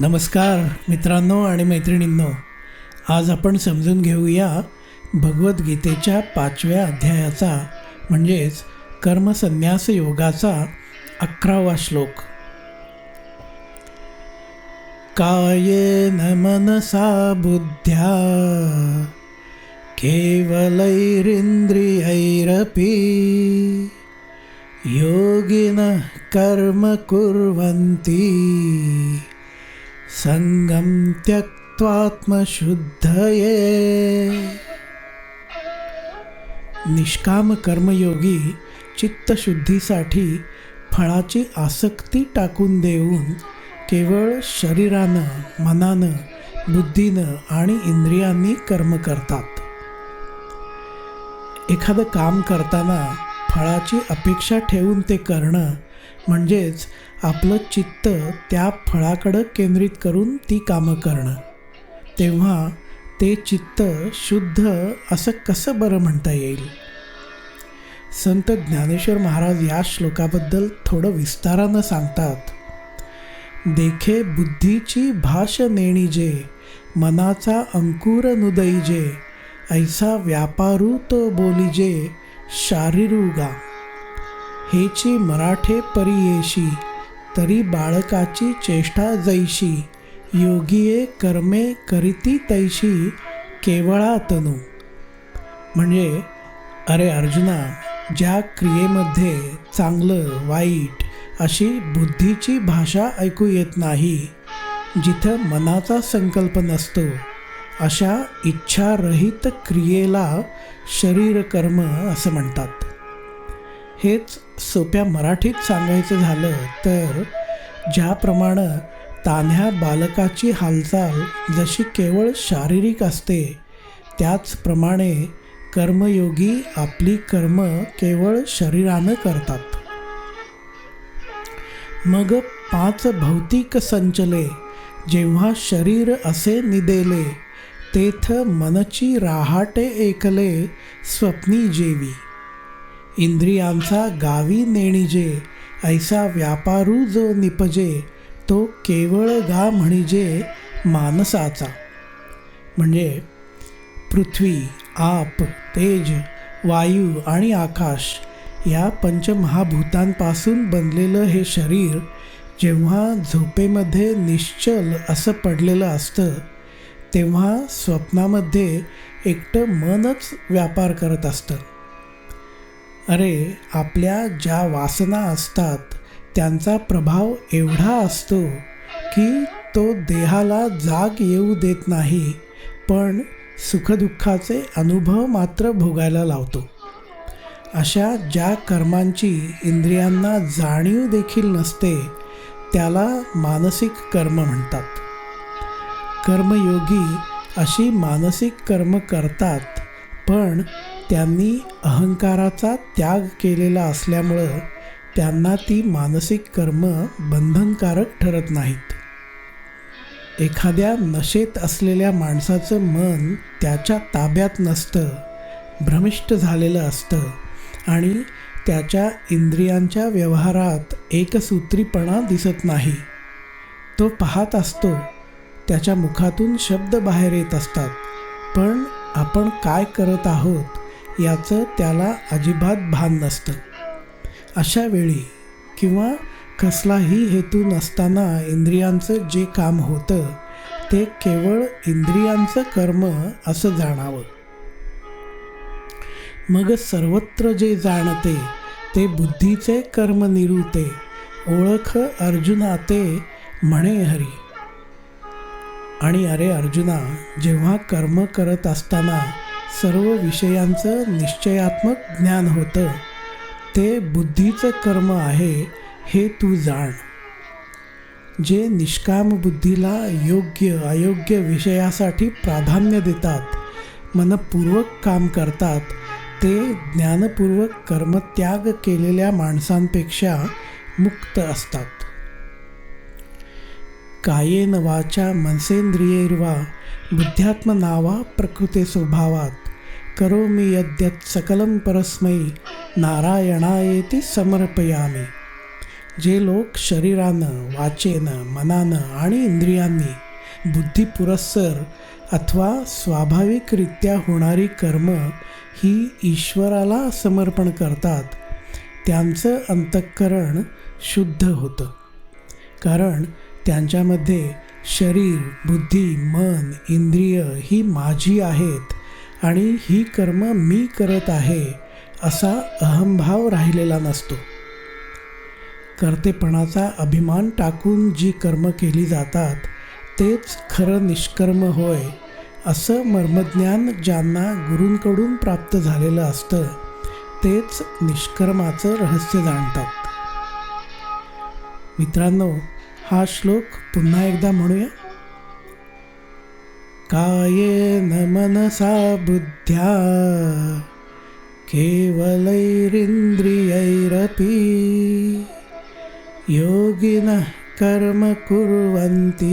नमस्कार मित्रांनो आणि मैत्रिणींनो आज आपण समजून घेऊया भगवद्गीतेच्या पाचव्या अध्यायाचा म्हणजेच कर्मसन्यास योगाचा अकरावा श्लोक. कायेन मनसा बुद्ध्या केवलैरिंद्रियैरपी योगिनः कर्म कुर्वन्ति। संगम त्यक्त्वात्मशुद्धये। निष्काम कर्मयोगी चित्तशुद्धीसाठी फळाची आसक्ती टाकून देऊन केवळ शरीरानं मनानं बुद्धीनं आणि इंद्रियांनी कर्म करतात. एखादं काम करताना फळाची अपेक्षा ठेवून ते करणं म्हणजेच आपलं चित्त त्या फळाकडं केंद्रित करून ती कामं करणं. तेव्हा ते चित्त शुद्ध असं कसं बरं म्हणता येईल? संत ज्ञानेश्वर महाराज या श्लोकाबद्दल थोडं विस्तारानं सांगतात. देखे बुद्धीची भाष नेणीजे मनाचा अंकुर नुदैजे ऐसा व्यापारू तो बोलीजे शारीरुगा हेची मराठे परियेशी तरी बाळकाची चेष्टा जैशी. योगिये कर्मे करीती तैशी केवळा तनू. म्हणजे अरे अर्जुना ज्या क्रियेमध्ये चांगलं वाईट अशी बुद्धीची भाषा ऐकू येत नाही जिथं मनाचा संकल्प नसतो अशा इच्छारहित क्रियेला शरीर कर्म असं म्हणतात. हेच सोप्या मराठीत सांगायचं झालं तर ज्याप्रमाणे तान्ह्या बालकाची हालचाल जशी केवळ शारीरिक असते त्याचप्रमाणे कर्मयोगी आपली कर्म केवळ शरीरानं करतात. मग पाच भौतिक संचले जेव्हा शरीर असे निदेले तेथ मनची राहाटे एकले स्वप्नी जेवी. इंद्रियांचा गावी नेणीजे ऐसा व्यापारू जो निपजे तो केवळ गा म्हणजे मानसाचा. म्हणजे पृथ्वी आप तेज वायू आणि आकाश या पंचमहाभूतांपासून बनलेलं हे शरीर जेव्हा झोपेमध्ये निश्चल असं पडलेलं असतं तेव्हा स्वप्नामध्ये एकटं मनच व्यापार करत असतं. अरे आपल्या ज्या वासना असतात त्यांचा प्रभाव एवढा असतो की तो देहाला जाग येऊ देत नाही पण सुखदुःखाचे अनुभव मात्र भोगायला लावतो. अशा ज्या कर्मांची इंद्रियांना जाणीव देखील नसते त्याला मानसिक कर्म म्हणतात. कर्मयोगी अशी मानसिक कर्म करतात पण त्यांनी अहंकाराचा त्याग केलेला असल्यामुळं त्यांना ती मानसिक कर्म बंधनकारक ठरत नाहीत. एखाद्या नशेत असलेल्या माणसाचं मन त्याच्या ताब्यात नसतं भ्रमिष्ट झालेलं असतं आणि त्याच्या इंद्रियांच्या व्यवहारात एकसूत्रीपणा दिसत नाही. तो पाहत असतो त्याच्या मुखातून शब्द बाहेर येत असतात पण आपण काय करत आहोत याचं त्याला अजिबात भान नसतं. अशा वेळी किंवा कसलाही हेतू नसताना इंद्रियांचं जे काम होतं ते केवळ इंद्रियांचं कर्म असं जाणावं. मग सर्वत्र जे जाणते ते बुद्धीचे कर्म निरूते ओळख अर्जुना ते म्हणे हरी. आणि अरे अर्जुना जेव्हा कर्म करत असताना सर्व विषयांचं निश्चयात्मक ज्ञान होतं. ते बुद्धीचं कर्म आहे हे तू जाण. जे निष्काम बुद्धीला योग्य अयोग्य विषयासाठी प्राधान्य देतात मनपूर्वक काम करतात ते ज्ञानपूर्वक कर्मत्याग केलेल्या माणसांपेक्षा मुक्त असतात. कायेन वाचा मनसेंद्रियेर्वा बुद्ध्यात्मनावा प्रकृते स्वभावात. करोमि यद्यत् सकलं परस्मै नारायणायेति समर्पयामी। जे लोक शरीरानं वाचेनं मनानं आणि इंद्रियांनी बुद्धिपुरस्सर अथवा स्वाभाविकरित्या होणारी कर्म ही ईश्वराला समर्पण करतात त्यांचं अंतःकरण शुद्ध होतं. कारण त्यांच्यामध्ये शरीर बुद्धी मन इंद्रिय ही माझी आहेत. आणि ही कर्म मी करत आहे असा अहंभाव राहिलेला नसतो. कर्तेपणाचा अभिमान टाकून जी कर्म केली जातात तेच खरं निष्कर्म होय असं मर्मज्ञान ज्यांना गुरूंकडून प्राप्त झालेलं असतं तेच निष्कर्माचं रहस्य जाणतात. मित्रांनो हा श्लोक पुन्हा एकदा म्हणूया. कायेन मनसा बुद्ध्या? केवलैरिन्द्रियैरपि योगिनः कर्म कुर्वन्ति।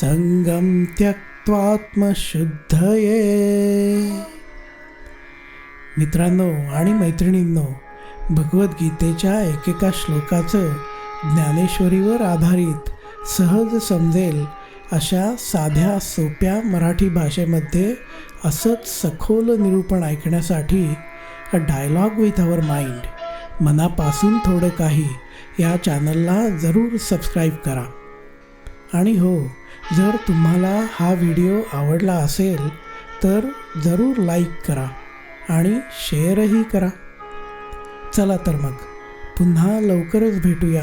सङ्गं त्यक्त्वात्मशुद्धये। मित्रांनो आणि मैत्रिणींनो भगवद्गीतेच्या एकेका श्लोकाचं ज्ञानेश्वरीवर आधारित सहज समजेल अशा साध्या सोप्या मराठी भाषेमध्ये असंच सखोल निरूपण ऐकण्यासाठी a dialogue with our mind मनापासून थोडं काही या चॅनलला जरूर सबस्क्राईब करा. आणि हो जर तुम्हाला हा व्हिडिओ आवडला असेल तर जरूर लाईक करा आणि शेअरही करा. चला तर मग पुन्हा लवकरच भेटूया.